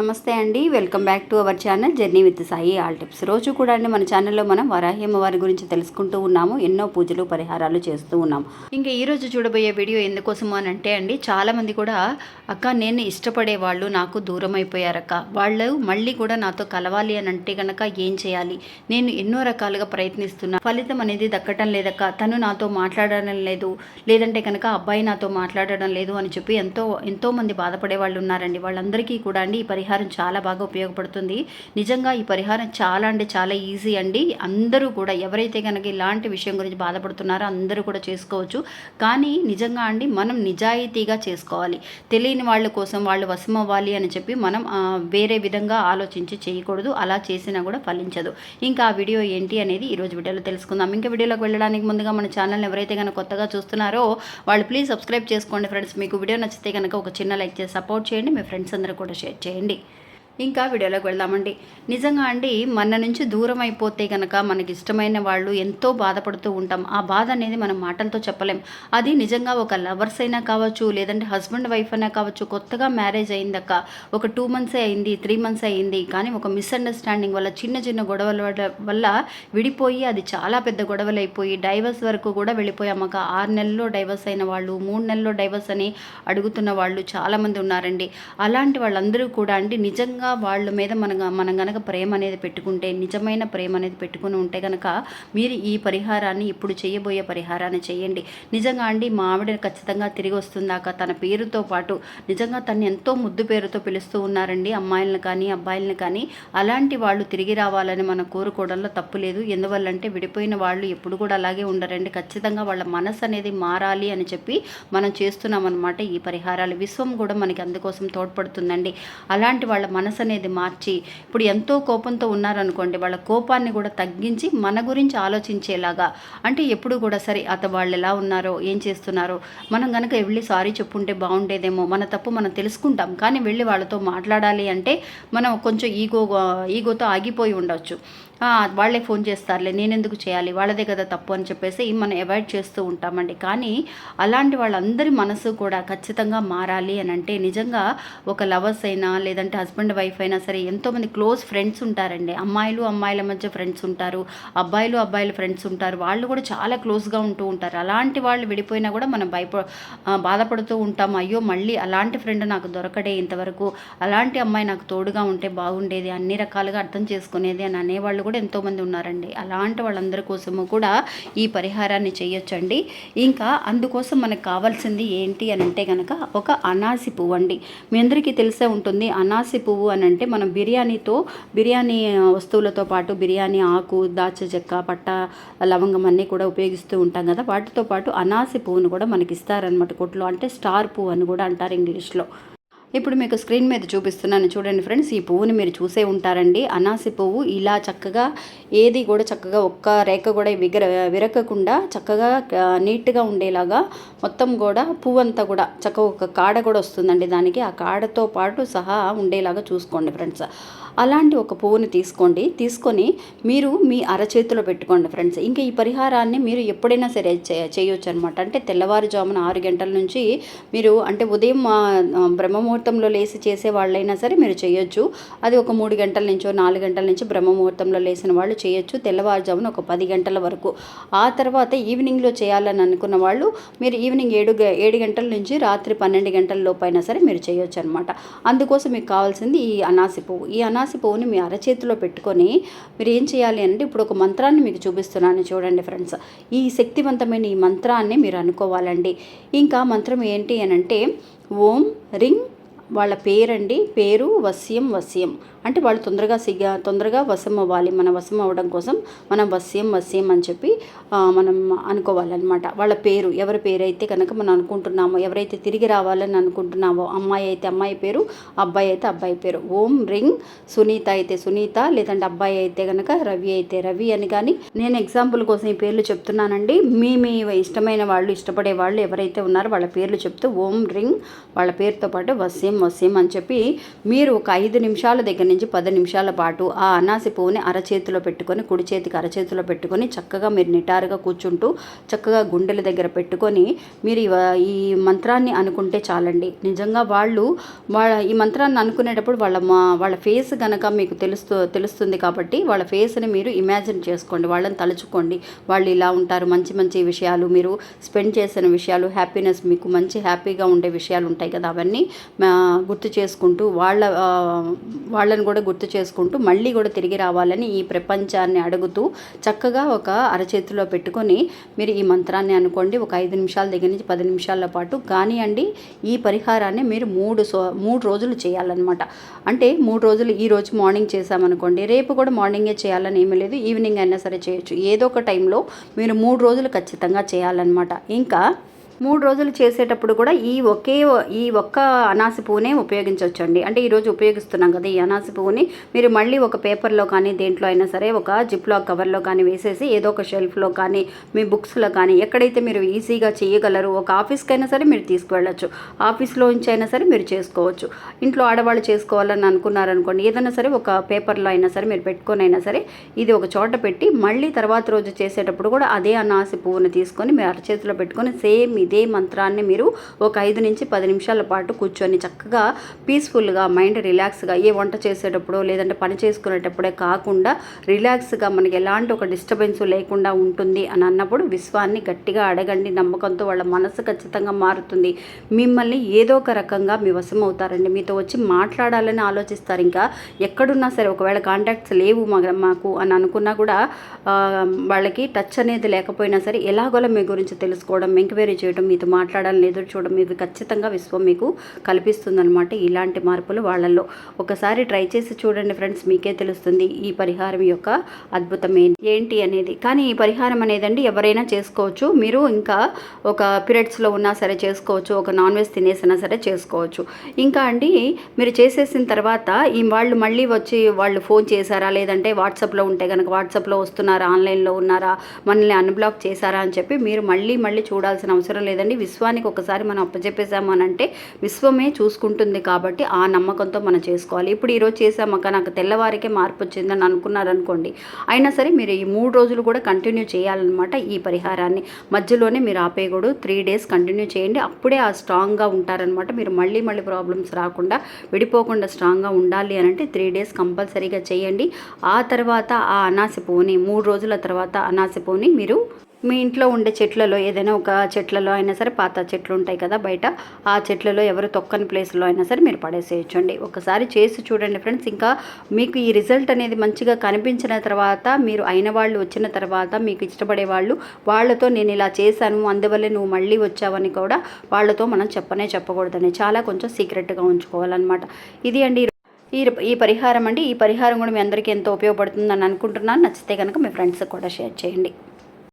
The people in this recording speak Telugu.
నమస్తే అండి welcome back to our channel journey with Sai all tips. రోజు కూడా అండి మన ఛానల్లో మనం వరాహ్యమ్మ వారి గురించి తెలుసుకుంటూ ఉన్నాము ఎన్నో పూజలు పరిహారాలు చేస్తూ ఉన్నాము. ఇంకా ఈ రోజు చూడబోయే వీడియో ఎందుకోసము అని అంటే అండి చాలామంది కూడా అక్క నేను ఇష్టపడే వాళ్ళు నాకు దూరం అయిపోయారక్క వాళ్ళు మళ్ళీ కూడా నాతో కలవాలి అని అంటే కనుక ఏం చేయాలి? నేను ఎన్నో రకాలుగా ప్రయత్నిస్తున్నా. ఫలితం అనేది దక్కటం లేదక్క. తను నాతో మాట్లాడడం లేదు. లేదంటే కనుక అబ్బాయి నాతో మాట్లాడడం లేదు అని చెప్పి ఎంతో ఎంతో మంది బాధపడే వాళ్ళు ఉన్నారండి. వాళ్ళందరికీ కూడా అండి ఈ పరిహారం చాలా బాగా ఉపయోగపడుతుంది. నిజంగా ఈ పరిహారం చాలా అంటే చాలా ఈజీ అండి. అందరూ కూడా ఎవరైతే కనుక ఇలాంటి విషయం గురించి బాధపడుతున్నారో అందరూ కూడా చేసుకోవచ్చు. కానీ నిజంగా అండి మనం నిజాయితీగా చేసుకోవాలి. తెలియని వాళ్ళ కోసం వాళ్ళు వశం అవ్వాలి అని చెప్పి మనం వేరే విధంగా ఆలోచించి చేయకూడదు. అలా చేసినా కూడా ఫలించదు. ఇంకా ఆ వీడియో ఏంటి అనేది ఈరోజు వీడియోలో తెలుసుకుందాం. ఇంకా వీడియోలోకి వెళ్ళడానికి ముందుగా మన ఛానల్ని ఎవరైతే కనుక కొత్తగా చూస్తున్నారో వాళ్ళు ప్లీజ్ సబ్స్క్రైబ్ చేసుకోండి ఫ్రెండ్స్. మీకు వీడియో నచ్చితే కనుక ఒక చిన్న లైక్ చేసి సపోర్ట్ చేయండి. మీ ఫ్రెండ్స్ అందరూ కూడా షేర్ చేయండి. చేయండి ఇంకా వీడియోలోకి వెళ్దామండి. నిజంగా అండి మన నుంచి దూరం అయిపోతే కనుక మనకి ఇష్టమైన వాళ్ళు ఎంతో బాధపడుతూ ఉంటాం. ఆ బాధ అనేది మనం మాటలతో చెప్పలేం. అది నిజంగా ఒక లవర్స్ అయినా కావచ్చు లేదంటే హస్బెండ్ వైఫ్ అయినా కావచ్చు కొత్తగా మ్యారేజ్ అయిందక్క ఒక టూ మంత్సే అయింది త్రీ మంత్స్ అయింది కానీ ఒక మిస్అండర్స్టాండింగ్ వల్ల చిన్న చిన్న గొడవల వల్ల- వల్ల విడిపోయి అది చాలా పెద్ద గొడవలు అయిపోయి డైవర్స్ వరకు కూడా వెళ్ళిపోయాం ఆరు నెలల్లో డైవర్స్ అయిన వాళ్ళు మూడు నెలల్లో డైవర్స్ అని అడుగుతున్న వాళ్ళు చాలామంది ఉన్నారండి. అలాంటి వాళ్ళందరూ కూడా అండి నిజంగా వాళ్ళ మీద మన మనం కనుక ప్రేమ అనేది పెట్టుకుంటే నిజమైన ప్రేమ అనేది పెట్టుకుని ఉంటే కనుక మీరు ఈ పరిహారాన్ని ఇప్పుడు చేయబోయే పరిహారాన్ని చేయండి. నిజంగా అండి మా ఆవిడ ఖచ్చితంగా తిరిగి వస్తుందాక తన పేరుతో పాటు నిజంగా తను ఎంతో ముద్దు పేరుతో పిలుస్తూ ఉన్నారండి. అమ్మాయిలను కానీ అబ్బాయిలను కానీ అలాంటి వాళ్ళు తిరిగి రావాలని మనం కోరుకోవడంలో తప్పు లేదు. ఎందువల్లంటే విడిపోయిన వాళ్ళు ఎప్పుడు కూడా అలాగే ఉండరండి. ఖచ్చితంగా వాళ్ళ మనసు అనేది మారాలి అని చెప్పి మనం చేస్తున్నాం అనమాట ఈ పరిహారాలు. విశ్వం కూడా మనకి అందుకోసం తోడ్పడుతుందండి. అలాంటి వాళ్ళ మనసు అనేది మార్చి ఇప్పుడు ఎంతో కోపంతో ఉన్నారనుకోండి వాళ్ళ కోపాన్ని కూడా తగ్గించి మన గురించి ఆలోచించేలాగా. అంటే ఎప్పుడు కూడా సరే అత వాళ్ళు ఎలా ఉన్నారో ఏం చేస్తున్నారో మనం కనుక వెళ్ళి సారీ చెప్పుంటే బాగుండేదేమో మన తప్పు మనం తెలుసుకుంటాం. కానీ వెళ్ళి వాళ్ళతో మాట్లాడాలి అంటే మనం కొంచెం ఈగో ఈగోతో ఆగిపోయి ఉండవచ్చు వాళ్ళే ఫోన్ చేస్తారులే నేను ఎందుకు చేయాలి వాళ్ళదే కదా తప్పు అని చెప్పేసి మనం అవాయిడ్ చేస్తూ ఉంటామండి. కానీ అలాంటి వాళ్ళందరి మనసు కూడా ఖచ్చితంగా మారాలి అని అంటే నిజంగా ఒక లవర్స్ అయినా లేదంటే హస్బెండ్ వైఫ్ అయినా సరే ఎంతోమంది క్లోజ్ ఫ్రెండ్స్ ఉంటారండి. అమ్మాయిలు అమ్మాయిల మధ్య ఫ్రెండ్స్ ఉంటారు అబ్బాయిలు అబ్బాయిల ఫ్రెండ్స్ ఉంటారు. వాళ్ళు కూడా చాలా క్లోజ్గా ఉంటూ ఉంటారు. అలాంటి వాళ్ళు విడిపోయినా కూడా మనం భయప బాధపడుతూ ఉంటాం. అయ్యో మళ్ళీ అలాంటి ఫ్రెండ్ నాకు దొరకడే ఇంతవరకు అలాంటి అమ్మాయి నాకు తోడుగా ఉంటే బాగుండేది అన్ని రకాలుగా అర్థం చేసుకునేది అని అనేవాళ్ళు కూడా ఎంతోమంది ఉన్నారండి. అలాంటి వాళ్ళందరి కోసము కూడా ఈ పరిహారాన్ని చేయొచ్చండి. ఇంకా అందుకోసం మనకు కావాల్సింది ఏంటి అని అంటే కనుక ఒక అనాసి పువ్వు అండి. మీ అందరికీ తెలిసే ఉంటుంది అనాసి పువ్వు అని అంటే మనం బిర్యానీతో బిర్యానీ వస్తువులతో పాటు బిర్యానీ ఆకు దాచ చెక్క పట్ట లవంగం అన్నీ కూడా ఉపయోగిస్తూ ఉంటాం కదా. వాటితో పాటు అనాసి పువ్వును కూడా మనకి ఇస్తారనమాట కొట్లో అంటే స్టార్ పువ్వు అని కూడా అంటారు ఇంగ్లీష్లో. ఇప్పుడు మీకు స్క్రీన్ మీద చూపిస్తున్నాను. చూడండి ఫ్రెండ్స్ ఈ పువ్వుని మీరు చూసే ఉంటారండి. అనాసి పువ్వు ఇలా చక్కగా ఏది కూడా చక్కగా ఒక్క రేఖ కూడా విగర విరకకుండా చక్కగా నీట్గా ఉండేలాగా మొత్తం కూడా పువ్వు అంతా కూడా చక్కగా ఒక కాడ కూడా వస్తుందండి దానికి. ఆ కాడతో పాటు సహా ఉండేలాగా చూసుకోండి ఫ్రెండ్స్. అలాంటి ఒక పువ్వుని తీసుకోండి. తీసుకొని మీరు మీ అరచేతిలో పెట్టుకోండి ఫ్రెండ్స్. ఇంకా ఈ పరిహారాన్ని మీరు ఎప్పుడైనా సరే చే- చేయొచ్చు అనమాట అంటే తెల్లవారుజామున ఆరు గంటల నుంచి మీరు అంటే ఉదయం బ్రహ్మముహూర్తంలో లేచి చేసే వాళ్ళైనా సరే మీరు చేయొచ్చు. అది ఒక మూడు గంటల నుంచో నాలుగు గంటల నుంచి బ్రహ్మముహూర్తంలో లేసిన వాళ్ళు చేయొచ్చు. తెల్లవారుజామున ఒక పది గంటల వరకు. ఆ తర్వాత ఈవినింగ్లో చేయాలని అనుకున్న వాళ్ళు మీరు ఈవినింగ్ ఏడు ఏడు గంటల నుంచి రాత్రి పన్నెండు గంటల లోపైనా సరే మీరు చేయొచ్చు అనమాట అందుకోసం మీకు కావాల్సింది ఈ అనాసి పువ్వు. ఈ అనా అనాసి పువ్వుని మీ అరచేతిలో పెట్టుకొని మీరు ఏం చేయాలి అంటే ఇప్పుడు ఒక మంత్రాన్ని మీకు చూపిస్తున్నాను చూడండి ఫ్రెండ్స్. ఈ శక్తివంతమైన ఈ మంత్రాన్ని మీరు అనుకోవాలండి. ఇంకా మంత్రం ఏంటి అని అంటే ఓం రింగ్ వాళ్ళ పేరండి పేరు వస్యం వస్యం అంటే వాళ్ళు తొందరగా సిగ్గ తొందరగా వశం అవ్వాలి మన వశం అవ్వడం కోసం మనం వశ్యం వశ్యం అని చెప్పి మనం అనుకోవాలన్నమాట. వాళ్ళ పేరు ఎవరి పేరు అయితే కనుక మనం అనుకుంటున్నామో ఎవరైతే తిరిగి రావాలని అనుకుంటున్నామో అమ్మాయి అయితే అమ్మాయి పేరు అబ్బాయి అయితే అబ్బాయి పేరు. ఓం రింగ్ సునీత అయితే సునీత లేదంటే అబ్బాయి అయితే కనుక రవి అయితే రవి అని కానీ నేను ఎగ్జాంపుల్ కోసం ఈ పేర్లు చెప్తున్నానండి. మీ మీ ఇష్టమైన వాళ్ళు ఇష్టపడే వాళ్ళు ఎవరైతే ఉన్నారో వాళ్ళ పేర్లు చెప్తూ ఓం రింగ్ వాళ్ళ పేరుతో పాటు వశ్యం వస్యం అని చెప్పి మీరు ఒక ఐదు నిమిషాల దగ్గర నుంచి పది నిమిషాల పాటు ఆ అనాసి పువ్వుని అరచేతిలో పెట్టుకొని కుడి చేతికి అరచేతిలో పెట్టుకొని చక్కగా మీరు నిటారుగా కూర్చుంటూ చక్కగా గుండెల దగ్గర పెట్టుకొని మీరు ఈ మంత్రాన్ని అనుకుంటే చాలండి. నిజంగా వాళ్ళు వాళ్ళ ఈ మంత్రాన్ని అనుకునేటప్పుడు వాళ్ళ మా వాళ్ళ ఫేస్ కనుక మీకు తెలుస్తూ తెలుస్తుంది కాబట్టి వాళ్ళ ఫేస్ని మీరు ఇమాజిన్ చేసుకోండి. వాళ్ళని తలుచుకోండి. వాళ్ళు ఇలా ఉంటారు. మంచి మంచి విషయాలు మీరు స్పెండ్ చేసిన విషయాలు హ్యాపీనెస్ మీకు మంచి హ్యాపీగా ఉండే విషయాలు ఉంటాయి కదా అవన్నీ గుర్తు చేసుకుంటూ వాళ్ళ ఆ, వాళ్ళని కూడా గుర్తు చేసుకుంటూ మళ్ళీ కూడా తిరిగి రావాలని ఈ ప్రపంచాన్ని అడుగుతూ చక్కగా ఒక అరచేతిలో పెట్టుకొని మీరు ఈ మంత్రాన్ని అనుకోండి ఒక ఐదు నిమిషాల దగ్గర నుంచి పది నిమిషాల పాటు కానివ్వండి ఈ పరిహారాన్ని మీరు మూడు సో మూడు రోజులు చేయాలన్నమాట. అంటే మూడు రోజులు ఈ రోజు మార్నింగ్ చేసామనుకోండి రేపు కూడా మార్నింగే చేయాలని ఏమీ లేదు ఈవినింగ్ అయినా సరే చేయొచ్చు. ఏదో ఒక టైంలో మీరు మూడు రోజులు ఖచ్చితంగా చేయాలన్నమాట. ఇంకా మూడు రోజులు చేసేటప్పుడు కూడా ఈ ఒకే ఈ ఒక్క అనాసి పువ్వునే ఉపయోగించవచ్చండి. అంటే ఈరోజు ఉపయోగిస్తున్నాం కదా ఈ అనాసి పువ్వుని. మీరు మళ్ళీ ఒక పేపర్లో కానీ దేంట్లో అయినా సరే ఒక జిప్లో కవర్లో కానీ వేసేసి ఏదో ఒక షెల్ఫ్లో కానీ మీ బుక్స్లో కానీ ఎక్కడైతే మీరు ఈజీగా చేయగలరు ఒక ఆఫీస్కైనా సరే మీరు తీసుకువెళ్ళచ్చు. ఆఫీస్లో నుంచి అయినా సరే మీరు చేసుకోవచ్చు. ఇంట్లో ఆడవాళ్ళు చేసుకోవాలని అనుకున్నారనుకోండి ఏదైనా సరే ఒక పేపర్లో అయినా సరే మీరు పెట్టుకొని అయినా సరే ఇది ఒక చోట పెట్టి మళ్ళీ తర్వాత రోజు చేసేటప్పుడు కూడా అదే అనాసి పువ్వును తీసుకొని మీరు అరచేతిలో పెట్టుకొని సేమ్ ఇది మంత్రాన్ని మీరు ఒక ఐదు నుంచి పది నిమిషాల పాటు కూర్చొని చక్కగా పీస్ఫుల్గా మైండ్ రిలాక్స్గా ఏ వంట చేసేటప్పుడు లేదంటే పని చేసుకునేటప్పుడే కాకుండా రిలాక్స్గా మనకి ఎలాంటి ఒక డిస్టర్బెన్స్ లేకుండా ఉంటుంది అని అన్నప్పుడు విశ్వాన్ని గట్టిగా అడగండి. నమ్మకంతో వాళ్ళ మనసు ఖచ్చితంగా మారుతుంది. మిమ్మల్ని ఏదో ఒక రకంగా మీ వశం అవుతారండి మీతో వచ్చి మాట్లాడాలని ఆలోచిస్తారు. ఇంకా ఎక్కడున్నా సరే ఒకవేళ కాంటాక్ట్స్ లేవు మా మాకు అని అనుకున్నా కూడా వాళ్ళకి టచ్ అనేది లేకపోయినా సరే ఎలాగోలా మీ గురించి తెలుసుకోవడం ఎంక్వైరీ చేయడం మీతో మాట్లాడాలని ఎదురు చూడడం ఇవి ఖచ్చితంగా విశ్వం మీకు కల్పిస్తుందనమాట ఇలాంటి మార్పులు వాళ్ళల్లో. ఒకసారి ట్రై చేసి చూడండి ఫ్రెండ్స్ మీకే తెలుస్తుంది ఈ పరిహారం యొక్క అద్భుతం ఏంటి అనేది. కానీ ఈ పరిహారం అనేదండి ఎవరైనా చేసుకోవచ్చు. మీరు ఇంకా ఒక పీరియడ్స్లో ఉన్నా సరే చేసుకోవచ్చు ఒక నాన్ వెజ్ తినేసినా సరే చేసుకోవచ్చు. ఇంకా అండి మీరు చేసేసిన తర్వాత ఈ వాళ్ళు మళ్ళీ వచ్చి వాళ్ళు ఫోన్ చేశారా? లేదంటే వాట్సాప్లో ఉంటే కనుక వాట్సాప్లో వస్తున్నారా? ఆన్లైన్లో ఉన్నారా? మనల్ని అన్బ్లాక్ చేశారా? అని చెప్పి మీరు మళ్ళీ మళ్ళీ చూడాల్సిన అవసరం అవసరం లేదండి. విశ్వానికి ఒకసారి మనం అప్పచెప్పేసాము అని అంటే విశ్వమే చూసుకుంటుంది కాబట్టి ఆ నమ్మకంతో మనం చేసుకోవాలి. ఇప్పుడు ఈరోజు చేసామక్క నాకు తెల్లవారికే మార్పు వచ్చిందని అనుకున్నారనుకోండి. అయినా సరే మీరు ఈ మూడు రోజులు కూడా కంటిన్యూ చేయాలన్నమాట ఈ పరిహారాన్ని. మధ్యలోనే మీరు ఆపేయకూడదు. త్రీ డేస్ కంటిన్యూ చేయండి. అప్పుడే ఆ స్ట్రాంగ్గా ఉంటారనమాట మీరు మళ్ళీ మళ్ళీ ప్రాబ్లమ్స్ రాకుండా విడిపోకుండా స్ట్రాంగ్గా ఉండాలి అని అంటే త్రీ డేస్ కంపల్సరీగా చేయండి. ఆ తర్వాత ఆ అనాసి పువ్వుని మూడు రోజుల తర్వాత అనాసి పువ్వుని మీరు మీ ఇంట్లో ఉండే చెట్లలో ఏదైనా ఒక చెట్లలో అయినా సరే పాత చెట్లు ఉంటాయి కదా బయట ఆ చెట్లలో ఎవరు తొక్కని ప్లేస్లో అయినా సరే మీరు పడేసేయచ్చండి. ఒకసారి చేసి చూడండి ఫ్రెండ్స్. ఇంకా మీకు ఈ రిజల్ట్ అనేది మంచిగా కనిపించిన తర్వాత మీరు అయిన వాళ్ళు వచ్చిన తర్వాత మీకు ఇష్టపడే వాళ్ళు వాళ్ళతో నేను ఇలా చేశాను అందువల్లే నువ్వు మళ్ళీ వచ్చావని కూడా వాళ్ళతో మనం చెప్పనే చెప్పకూడదని చాలా కొంచెం సీక్రెట్గా ఉంచుకోవాలన్నమాట. ఇది అండి ఈ ఈ పరిహారం అండి. ఈ పరిహారం కూడా మీ అందరికీ ఎంతో ఉపయోగపడుతుందని అనుకుంటున్నాను. నచ్చితే కనుక మీ ఫ్రెండ్స్కి కూడా షేర్ చేయండి.